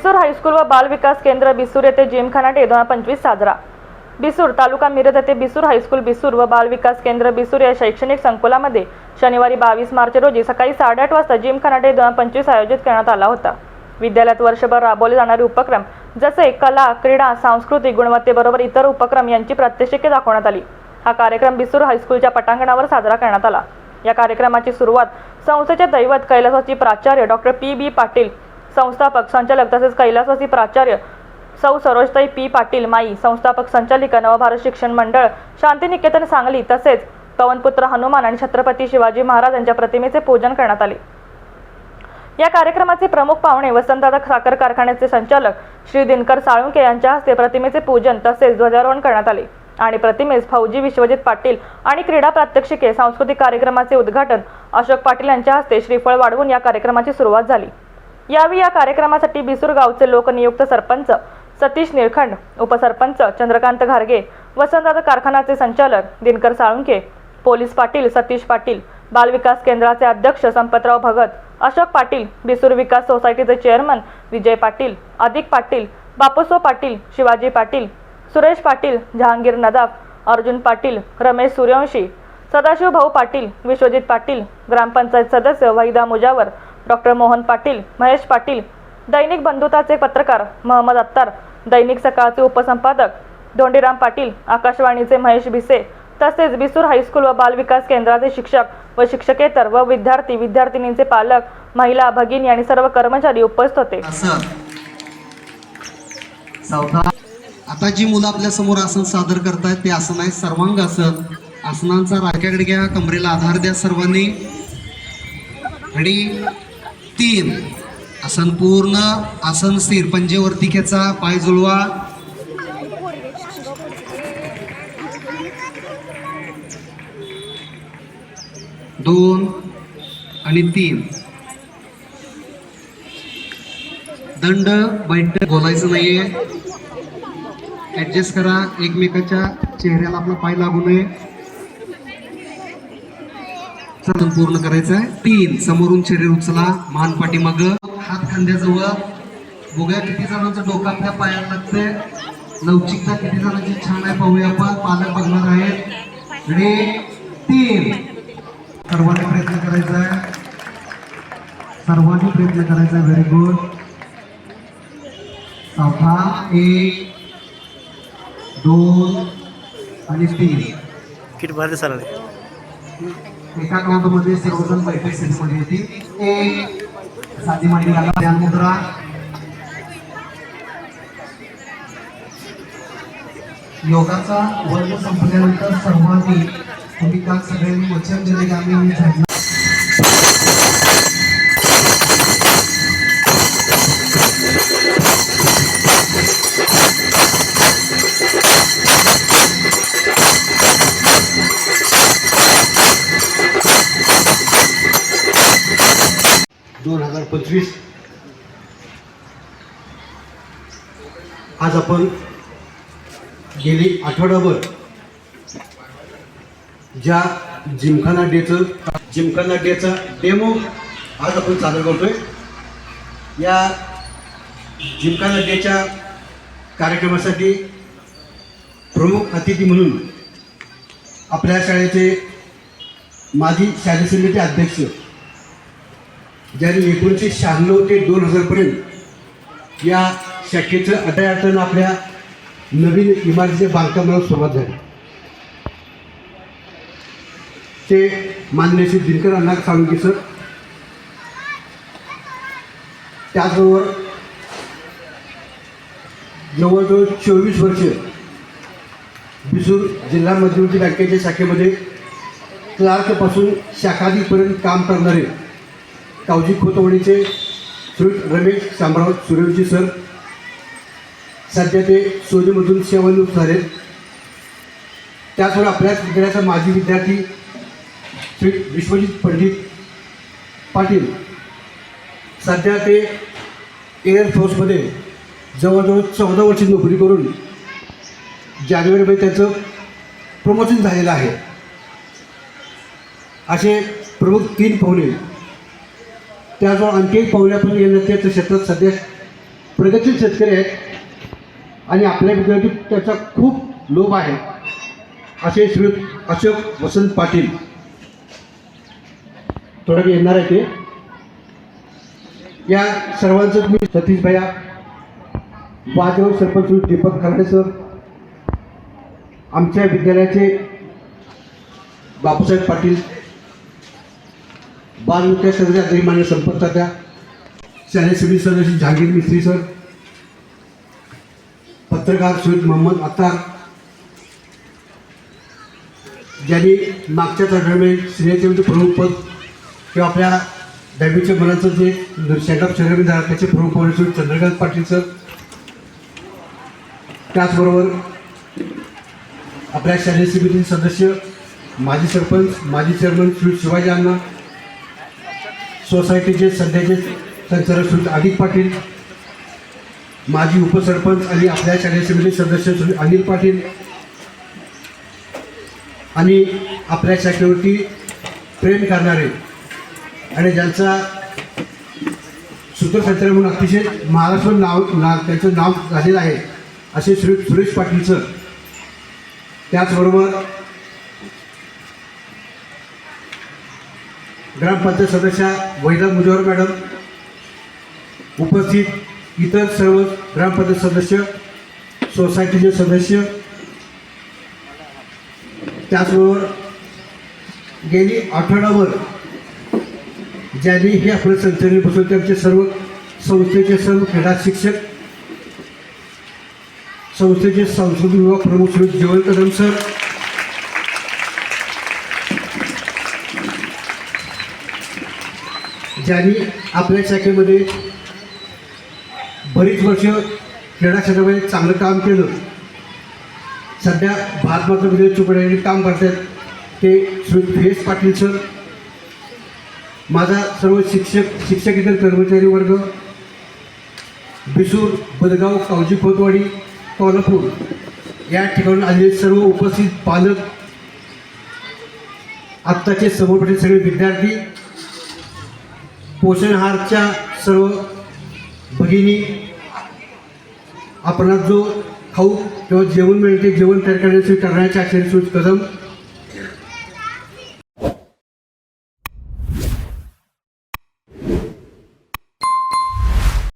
बिसूर high school व बाल विकास केंद्र बिसूर येथे जिमखाना डे दोन हजार पंचवीस साजरा. बिसूर तालुका मिरज येथे बिसूर हायस्कूल बिसूर व बाल विकास केंद्र बिसूर या शैक्षणिक संकुलामध्ये शनिवारी बावीस मार्च रोजी सकाळी साडेआठ वाजता जिमखाना डे दोन हजार पंचवीस आयोजित करण्यात आला होता. विद्यालयात वर्षभर राबवले जाणारे उपक्रम जसे कला क्रीडा सांस्कृतिक गुणवत्तेबरोबर इतर उपक्रम यांची प्रात्यक्षिके दाखवण्यात आली. हा कार्यक्रम बिसूर हायस्कूलच्या पटांगणावर साजरा करण्यात आला. या कार्यक्रमाची सुरुवात संस्थेचे दैवत कैलासाची प्राचार्य डॉक्टर पी बी पाटील संस्थापक संचालक तसेच कैलासवासी प्राचार्य सौ सरोजताई पी पाटील माई संस्थापक संचालिका नवभारत शिक्षण मंडळ शांतिनिकेतन सांगली तसेच पवनपुत्र हनुमान आणि छत्रपती शिवाजी महाराज यांच्या प्रतिमेचे पूजन करण्यात आले. या कार्यक्रमाचे प्रमुख पाहुणे वसंतदादा साखर कारखान्याचे संचालक श्री दिनकर साळुंके यांच्या हस्ते प्रतिमेचे पूजन तसेच ध्वजारोहण करण्यात आले आणि प्रतिमेस फौजी विश्वजित पाटील आणि क्रीडा प्रात्यक्षिके सांस्कृतिक कार्यक्रमाचे उद्घाटन अशोक पाटील यांच्या हस्ते श्रीफळ वाढवून या कार्यक्रमाची सुरुवात झाली. यावेळी या कार्यक्रमासाठी बिसूर गावचे लोकनियुक्त सरपंच सतीश निळखंड उपसरपंच चंद्रकांत घारगे वसंतदादा कारखानाचे संचालक दिनकर साळुंके पोलीस पाटील सतीश पाटील बालविकास केंद्राचे अध्यक्ष संपतराव भगत अशोक पाटील बिसूर विकास सोसायटीचे चेअरमन विजय पाटील अधिक पाटील बापूसो पाटील शिवाजी पाटील सुरेश पाटील जहांगीर नदाफ अर्जुन पाटील रमेश सूर्यवंशी सदाशिव भाऊ पाटील विश्वजित पाटील ग्रामपंचायत सदस्य वहिदा मुजावर डॉक्टर मोहन पाटील महेश पाटील दैनिक बंधुताचे पत्रकार महम्मद अत्तार दैनिक सकाळचे उपसंपादक धोंडीराम पाटील आकाशवाणीचे महेश भिसे तसेच बिसूर हायस्कूल व बाल विकास केंद्राचे शिक्षक व शिक्षकेतर व विद्यार्थी विद्यार्थिनींचे पालक महिला भगिनी आणि सर्व कर्मचारी उपस्थित होते. आता जी मुलं आपल्यासमोर आसन सादर करतायत ते आसन आहे सर्वांग आसन. आसनांचा राख्याकडे घ्या कमरेला आधार द्या सर्वांनी. आणि तीन आसन पूर्ण आसन स्थिर. पंजेवरती खेचा पाय जुळवा. दोन आणि तीन. दंड बैठक बोलायचं नाहीये. ऍडजस्ट करा. एकमेकाच्या चेहऱ्याला आपला पाय लागू नये. पूर्ण करायचं आहे. तीन समोरून शरीर उचला मान पाठीमाग. हात खांद्याजवळ. बघूया किती जणांचं डोकं आपल्या पायाला लागतंय. लवचिकता किती जणांची छान आहे पाहूया आपण. पालक बघणार आहेत. तीन. सर्वांनी प्रयत्न करायचा आहे. सर्वांनी प्रयत्न करायचा आहे. व्हेरी गुड चौथा एक दोन आणि तीन. किट भरते सर एका काउंटमध्ये सर्वजण बैठक सीटमध्ये येतील. एक साधी मांडी घाला. ध्यान मुद्रा. योगाचा वर्ग संपल्यानंतर सर्वांनी तुम्ही काल सगळ्यांनी वचन दिले की आम्ही पंचवीस. आज आपण गेली आठवडाभर ज्या जिमखाना डेचं जिमखाना डेचा डेमो आज आपण सादर करतोय. या जिमखाना डेच्या कार्यक्रमासाठी प्रमुख अतिथी म्हणून आपल्या शाळेचे माजी शालेय समिती अध्यक्ष ज्यांनी एकोणीसशे शहाण्णव ते दोन हजारपर्यंत या शाखेचं अटयाटन आपल्या नवीन इमारतीच्या बांधकामाला सुरुवात झाली. ते मान्य श्री दिनकर अण्णा साळुंके सर त्याचबरोबर जवळजवळ चोवीस वर्ष बिसूर जिल्हा मध्यवर्ती बँकेच्या शाखेमध्ये क्लार्कपासून शाखादीपर्यंत काम करणारे कावजी खोतवणीचे श्री रमेश शामराव सूर्यवंशी सर सध्या ते सोनीमधून सेवानिवृत्त झाले. त्याचबरोबर आपल्याच विद्यालयाचा माजी विद्यार्थी श्री विश्वजित पंडित पाटील. सध्या ते एअरफोर्समध्ये जवळजवळ चौदा वर्षी नोकरी करून जानेवारीमध्ये त्याचं प्रमोशन झालेलं आहे. असे प्रमुख तीन पाहुणे त्याजवळ आणखी एक पाहुणे आपण त्याचं क्षेत्रात सध्या प्रगतशील शेतकरी आहेत. आणि आपल्या विद्यार्थी त्याचा खूप लोभ आहे. असे श्री अशोक वसंत पाटील थोडं येणार आहे ते. या सर्वांचं मी सतीश भैया वाजव सरपंच दीपक खर्डे सर आमच्या विद्यालयाचे बापूसाहेब पाटील बालविकास सदस्य आदरणीय मान्य संपर्क साध्या शालेय समिती सदस्य जहांगीर मिस्त्री सर. पत्रकार सैयद मोहम्मद अत्तार. ज्यांनी मागच्याच आठवड्यामध्ये श्रेयचंद प्रमुख पद किंवा आपल्या दहावीच्या मुलांचं जे सेटअप शहरामध्ये झालं त्याचे प्रमुख पद श्री चंद्रकांत पाटील सर. त्याचबरोबर आपल्या शालेय समिती सदस्य माजी सरपंच माजी चेअरमन श्री शिवाजी अण्णा. सोसायटीचे सध्याचे संचालक श्री अधिक पाटील माजी उपसरपंच आणि आपल्या शालेय समिती सदस्य श्री अनिल पाटील आणि आपल्या शाखेवरती प्रेम करणारे आणि ज्यांचा सूत्रसंचालक म्हणून अतिशय महाराष्ट्र नाव ना त्यांचं नाव झालेलं आहे असे श्री सुरेश पाटील सर त्याचबरोबर ग्रामपंचायत सदस्या वैदा मुजोर मॅडम उपस्थित इतर सर्व ग्रामपंचायत सदस्य सोसायटीचे सदस्य त्याचबरोबर गेली आठवडाभर ज्यांनी हे आपलं संचलन बसवलं त्यांचे सर्व संस्थेचे सर्व क्रीडा शिक्षक संस्थेचे सांस्कृतिक विभाग प्रमुख श्री जीवन कदम सर ज्यांनी आपल्या शाखेमध्ये बरीच वर्ष क्रीडा क्षेत्रामध्ये चांगलं काम केलं. सध्या भारत माता विजय चोपड्यांनी काम करतात ते Shri V S Patil sir माझा सर्व शिक्षक शिक्षकेतर कर्मचारी वर्ग बिसूर बदगाव कावजी खोतवाडी कोल्हापूर या ठिकाणी आलेले सर्व उपस्थित पालक आत्ताचे समोर सगळे विद्यार्थी पोषण आहारच्या सर्व भगिनी आपणास जो खाऊ किंवा जेवण मिळते जेवण तयार करण्यासाठी करण्याचे अखेर कदम